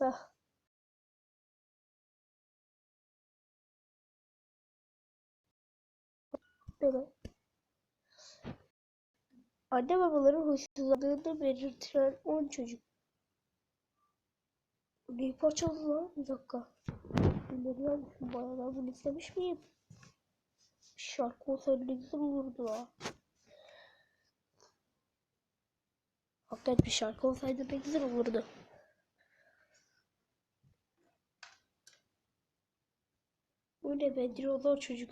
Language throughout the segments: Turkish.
Heh. Evet. Anne babaların huysuzlandığını belirtilen 10 çocuk. Neyi parçaladı lan? Bir dakika. Bunları yazmışım bayağı. Bunu istemiş miyim? Şarkı olsaydı ne güzel olurdu ha. Hakikaten bir şarkı olsaydı ne güzel olurdu. Bu ne Bedrioğlu çocuk.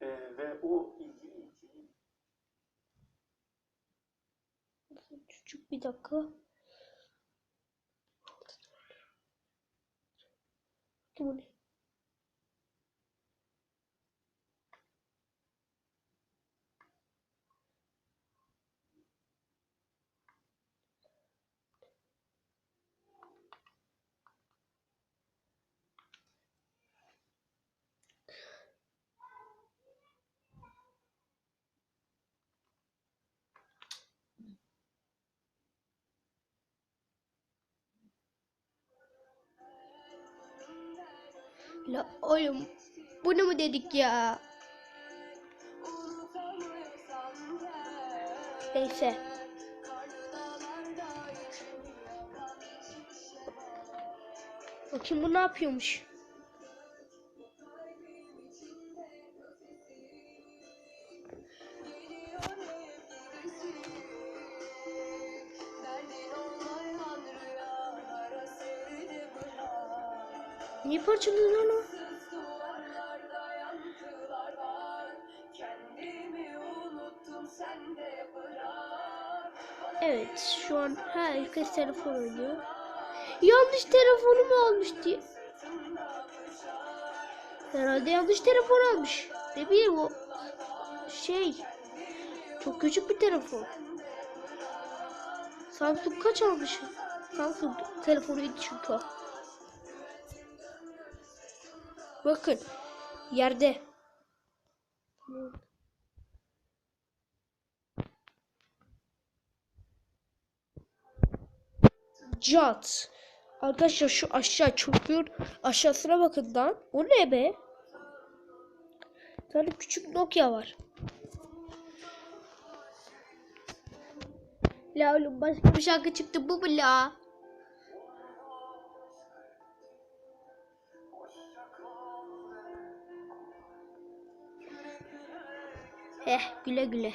Ee, ve o Çocuk bir dakika. Bu ne? La oğlum bunu mu dedik ya? Neyse. Bakayım bu ne yapıyormuş? Niye parçalıyor lan o? Evet şu an herkes telefon oynuyor. Yanlış telefonumu almış diye. Herhalde yanlış telefon almış. Ne bileyim o şey çok küçük bir telefon. Samsung kaç almış? Samsung telefonuydu çünkü Bakın yerde. Cat. Arkadaşlar şu aşağı çöpüyor. Aşağısına bakın lan. O ne be? Bir tane küçük Nokia var. La oğlum başka bir şarkı çıktı bu mu la? Heh güle güle.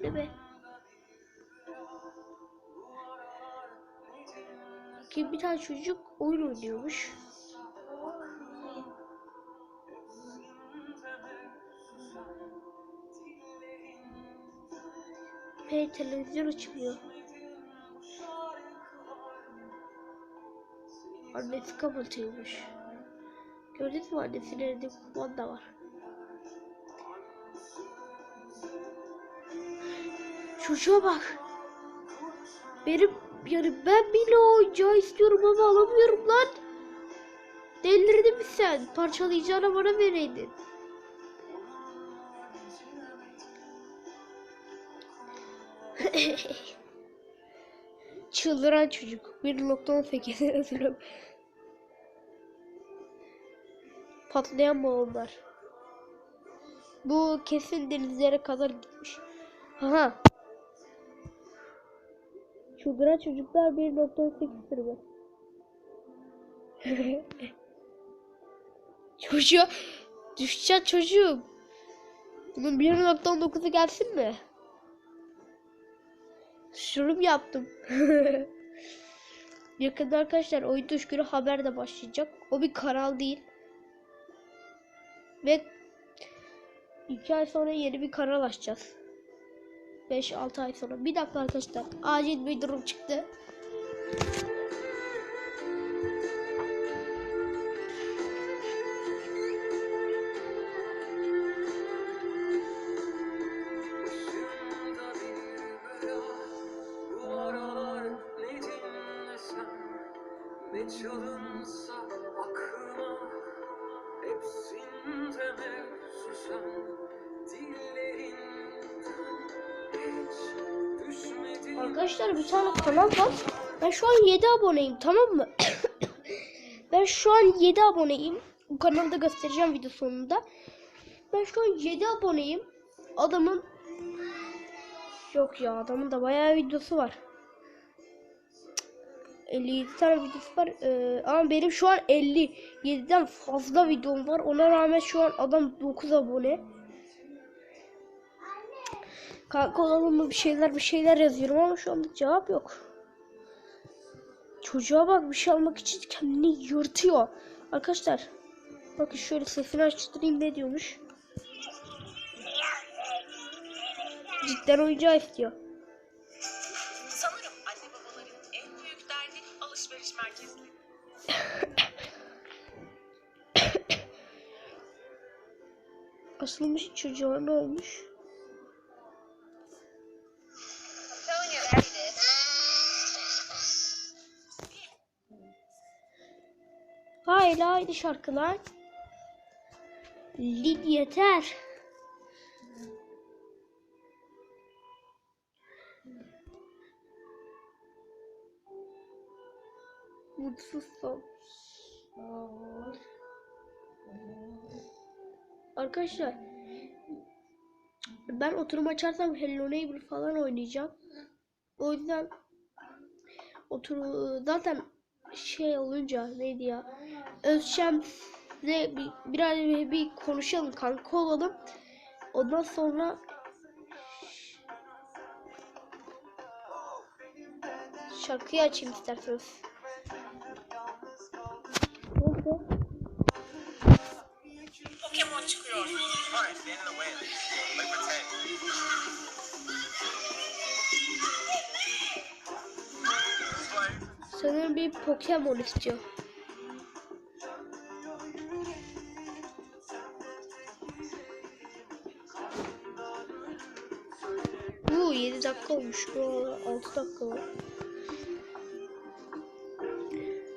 Ne be? Ki bir tane çocuk oyun oynuyormuş. Hey televizyon açmıyor. Annesi kapatıyormuş. Gördünüz mü annesinin elinde kumanda var. Çocuğa bak. Benim yani ben bile oyuncağı istiyorum ama alamıyorum lan. Delirdin mi sen? Parçalayacağına bana vereydin. Çıldıran çocuk. 1.18 yazıyorum. Patlayan balonlar. Bu kesin denizlere kadar gitmiş. Aha. Çıldıran çocuklar 1.8'dir bu. Çocuğa düşecek çocuğum. Bunun 1.9'u gelsin mi? Şurum yaptım. Yakında arkadaşlar oyun tuş günü haber de başlayacak. O bir kanal değil. Ve 2 ay sonra yeni bir kanal açacağız. 5-6 ay sonra. Bir dakika arkadaşlar. Acil bir durum çıktı. Başımda Arkadaşlar bir tane kanal var. Ben şu an 7 aboneyim tamam mı? ben şu an 7 aboneyim. Bu kanalda göstereceğim video sonunda. Ben şu an 7 aboneyim. Adamın Yok ya adamın da bayağı videosu var. Cık, 57 tane videosu var. Ee, ama benim şu an 57'den fazla videom var. Ona rağmen şu an adam 9 abone. Kanka olalım mı bir şeyler bir şeyler yazıyorum ama şu anda cevap yok. Çocuğa bak bir şey almak için kendini yırtıyor. Arkadaşlar bakın şöyle sesini açtırayım ne diyormuş. Cidden oyuncağı istiyor. Sanırım anne babaların en büyük derdi alışveriş merkezleri. Asılmış çocuğa ne olmuş? Hayır aynı şarkılar. Lid yeter. Mutsuz son. Arkadaşlar ben oturum açarsam Hello Neighbor falan oynayacağım. O yüzden otur zaten şey olunca neydi ya Özşem'le bir, bir, bir konuşalım kanka olalım. Ondan sonra şarkıyı açayım isterseniz. Pokemon çıkıyor. Bir Pokemon istiyor. Uuu 7 dakika olmuş. Bu 6 dakika var.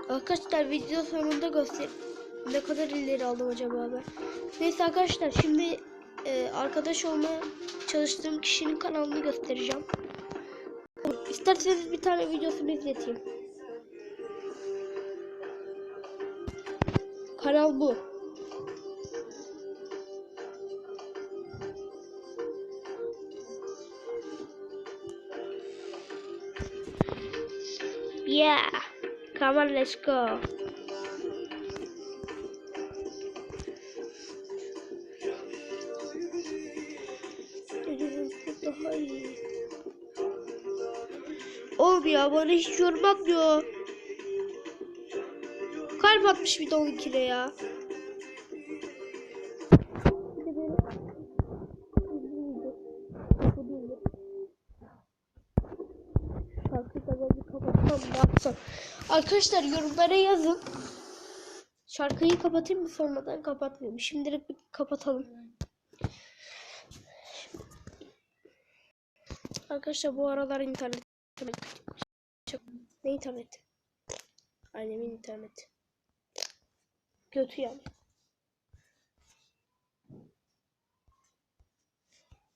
Arkadaşlar video sonunda göster. Ne kadar ileri aldım acaba ben. Neyse arkadaşlar şimdi e, arkadaş olmaya çalıştığım kişinin kanalını göstereceğim. İsterseniz bir tane videosunu izleteyim. Kanal bu. Yeah. Come on, let's go. Oğlum ya bana hiç yorum atmıyor. Kalp atmış bir de 12'de ya. Arkadaşlar yorumlara yazın. Şarkıyı kapatayım mı sonradan kapatmayayım. Şimdilik bir kapatalım. Arkadaşlar bu aralar internet çok ne internet? Annemin interneti. Kötü yani.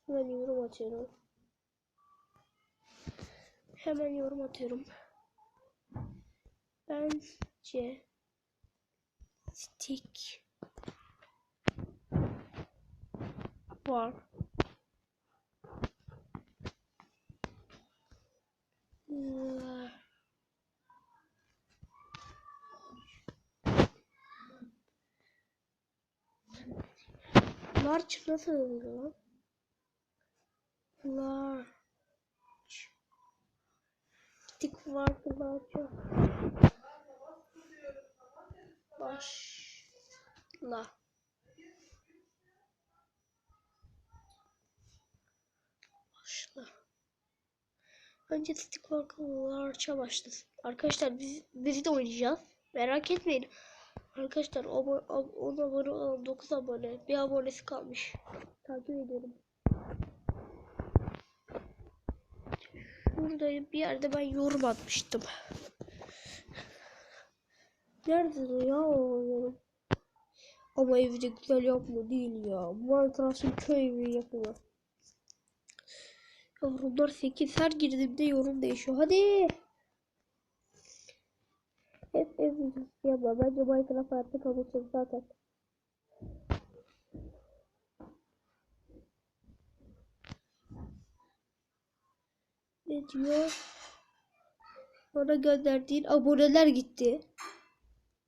Hemen yorum atıyorum. Hemen yorum atıyorum. Bence stick var. Large nasıl oluyor lan? Large. Stick vardı large. Başla. Başla. Önce stick large'a başlasın. Arkadaşlar biz, biz de oynayacağız. Merak etmeyin. Arkadaşlar 10 abone 9 abone bir abonesi kalmış. Takip ediyorum. Şurada bir yerde ben yorum atmıştım. Nerede ya o yorum? Ama evi de güzel yapma değil ya. Minecraft'ın köy evi yapımı. Yorumlar 8 her girdiğimde yorum değişiyor. Hadi. Hep ev videosu yapma. Bence Minecraft artık amatör zaten. Ne diyor? Bana gönderdiğin aboneler gitti.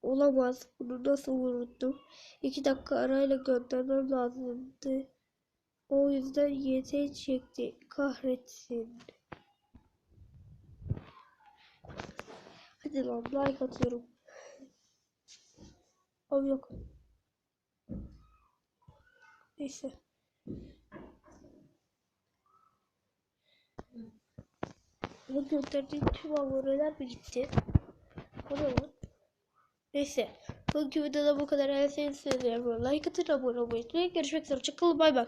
Olamaz. Bunu nasıl unuttum? İki dakika arayla göndermem lazımdı. O yüzden YT çekti. Kahretsin. Hadi lan like atıyorum. Abi yok. Neyse. Ama gönderdiğim tüm aboneler mi gitti? O ne lan? Neyse. Bugünkü videoda bu kadar. Eğer sevdiyseniz like atın, abone olmayı unutmayın. Görüşmek üzere. Hoşçakalın. Bay bay.